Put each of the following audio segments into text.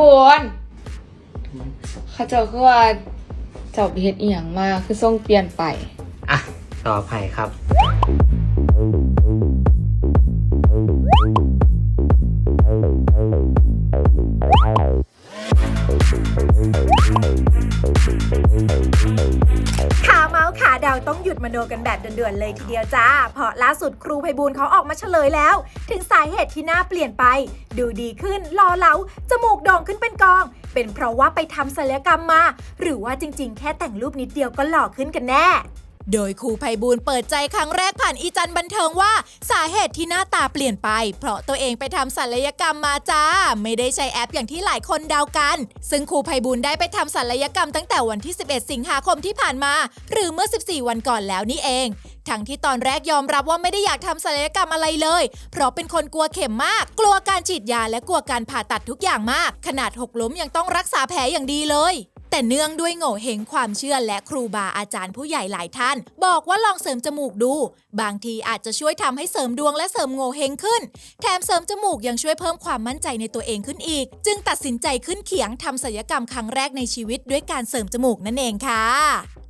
บูนเขาเจ้าคือว่าเจ้าเฮ็ดอีหยังมาคือส่งเปลี่ยนไป อะ ต่อไปครับ ดาวต้องหยุดมโนกันแบบเดือดๆเลยทีเดียวจ้า เพราะล่าสุดครูไพบูลเขาออกมาเฉลยแล้ว ถึงสาเหตุที่หน้าเปลี่ยนไป ดูดีขึ้นรอเล้าจมูกโด่งขึ้นเป็นกอง เป็นเพราะว่าไปทำศัลยกรรมมา หรือว่าจริงๆ แค่แต่งรูปนิดเดียวก็หล่อขึ้นกันแน่ โดยครูไพบูลเปิดใจครั้งแรกผ่านอีจันบันเทิงว่า สาเหตุที่หน้าตาเปลี่ยนไป เพราะตัวเองไปทำศัลยกรรมมาจ้า ไม่ได้ใช้แอปอย่างที่หลายคนเดากัน ซึ่งครูไพบูลได้ไปทำศัลยกรรมตั้งแต่วันที่ 11 สิงหาคมที่ผ่านมา หรือเมื่อ 14 วันก่อนแล้วนี่เอง ทั้งที่ตอนแรกยอมรับว่าไม่ได้อยากทำศัลยกรรมอะไรเลย เพราะเป็นคนกลัวเข็มมาก กลัวการฉีดยาและกลัวการผ่าตัดทุกอย่างมาก ขนาดหกล้มยังต้องรักษาแผลอย่างดีเลย แต่เนื่องด้วยโง่เฮงความเชื่อและครูบาอาจารย์ผู้ใหญ่หลายท่าน บอกว่าลองเสริมจมูกดู บางทีอาจจะช่วยทำให้เสริมดวงและเสริมโง่เฮงขึ้น แถมเสริมจมูกยังช่วยเพิ่มความมั่นใจในตัวเองขึ้นอีก จึงตัดสินใจขึ้นเขียงทำศัลยกรรมครั้งแรกในชีวิตด้วยการเสริมจมูกนั่นเองค่ะ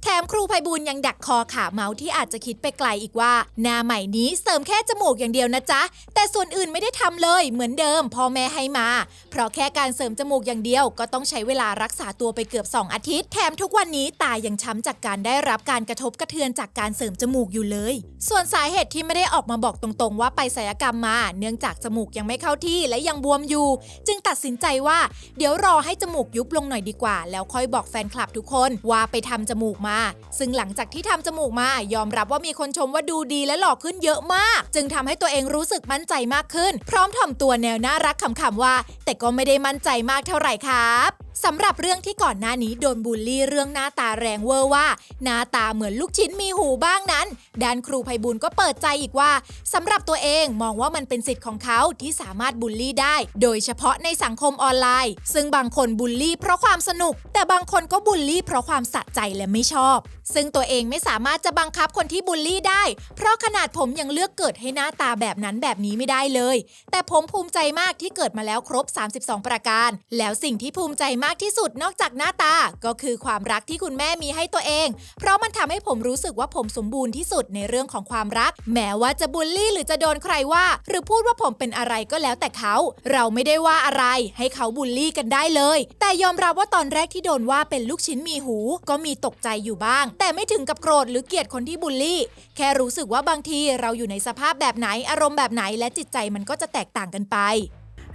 แถมครูไพบูลยังดักคอขาเมาส์ที่อาจจะคิดไปไกลอีกว่า หน้าใหม่นี้เสริมแค่จมูกอย่างเดียวนะจ๊ะ แต่ส่วนอื่นไม่ได้ทำเลยเหมือนเดิมพ่อแม่ให้มา เพราะแค่การเสริมจมูกอย่างเดียวก็ต้องใช้เวลารักษาตัวไปเกือบ2 อาทิตย์ แถมทุกวันนี้ตายังช้ำจากการได้รับการกระทบกระเทือนจากการเสริมจมูกอยู่เลย ส่วนสาเหตุที่ไม่ได้ออกมาบอกตรงๆ ว่าไปศัลยกรรมมา เนื่องจากจมูกยังไม่เข้าที่และยังบวมอยู่ จึงตัดสินใจว่า เดี๋ยวรอให้จมูกยุบลงหน่อยดีกว่า แล้วค่อยบอกแฟนคลับทุกคนว่าไปทำจมูกมา ซึ่งหลังจากที่ทำจมูกมายอมรับว่ามีคนชมว่าดูดีและหล่อขึ้นเยอะมาก จึงทำให้ตัวเองรู้สึกมั่นใจมากขึ้น พร้อมถ่อมตัวแนวน่ารักขำๆว่า แต่ก็ไม่ได้มั่นใจมากเท่าไหร่ครับ สำหรับเรื่องที่ก่อนหน้านี้โดนบูลลี่เรื่องหน้าตาแรงเวอร์ว่า หน้าตาเหมือนลูกชิ้นมีหูบ้างนั้นด้านครูไพบุญก็เปิดใจอีกว่าสำหรับตัวเองมองว่ามันเป็นสิทธิ์ของเขาที่สามารถบูลลี่ได้ โดยเฉพาะในสังคมออนไลน์ ซึ่งบางคนบูลลี่เพราะความสนุก แต่บางคนก็บูลลี่เพราะความสะใจและไม่ชอบ ซึ่งตัวเองไม่สามารถจะบังคับคนที่บูลลี่ได้ เพราะขนาดผมยังเลือกเกิดให้หน้าตาแบบนั้นแบบนี้ไม่ได้เลย แต่ผมภูมิใจมากที่เกิดมาแล้วครบ 32 ประการ แล้วสิ่งที่ภูมิใจมากที่สุดนอกจากหน้าตา ก็คือความรักที่คุณแม่มีให้ตัวเอง เพราะมันทำให้ผมรู้สึกว่าผมสมบูรณ์ที่สุดในเรื่องของความรัก แม้ว่าจะบูลลี่หรือจะโดนใครว่า หรือพูดว่าผมเป็นอะไรก็แล้วแต่เขา เราไม่ได้ว่าอะไร ให้เขาบูลลี่กันได้เลย แต่ยอมรับว่าตอนแรกที่โดนว่าเป็นลูกชิ้นมีหู ก็มีตกใจอยู่บ้างแต่ไม่ถึงกับโกรธหรือเกลียดคนที่บูลลี่ แค่รู้สึกว่าบางทีเราอยู่ในสภาพแบบไหนอารมณ์แบบไหนและจิตใจมันก็จะแตกต่างกันไป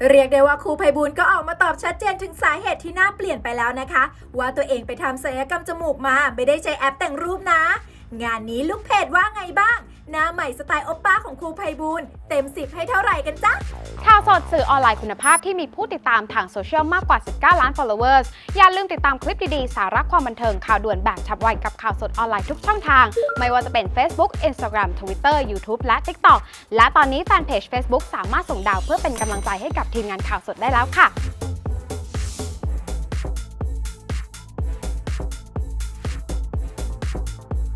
เรียกได้ว่าครูไพบูลก็ออกมาตอบชัดเจนถึงสาเหตุที่น่าเปลี่ยนไปแล้วนะคะ ว่าตัวเองไปทำศัลยกรรมจมูกมาไม่ได้ใช้แอปแต่งรูปนะ งานนี้ลูกเพจว่าไงบ้าง หน้าใหม่สไตล์โอปป้าของครูไพบูลย์เต็ม 10 ให้เท่าไหร่กันจ๊ะ ข่าวสดสื่อออนไลน์คุณภาพที่มีผู้ติดตามทางโซเชียลมากกว่า 19 ล้าน followers อย่าลืมติดตามคลิปดีๆ สาระความบันเทิงข่าวด่วนแบบฉับไวกับข่าวสดออนไลน์ทุกช่องทาง ไม่ว่าจะเป็น Facebook Instagram Twitter YouTube และ TikTok และตอนนี้แฟนเพจ Facebook สามารถส่งดาวเพื่อเป็นกำลังใจให้กับทีมงานข่าวสดได้แล้วค่ะ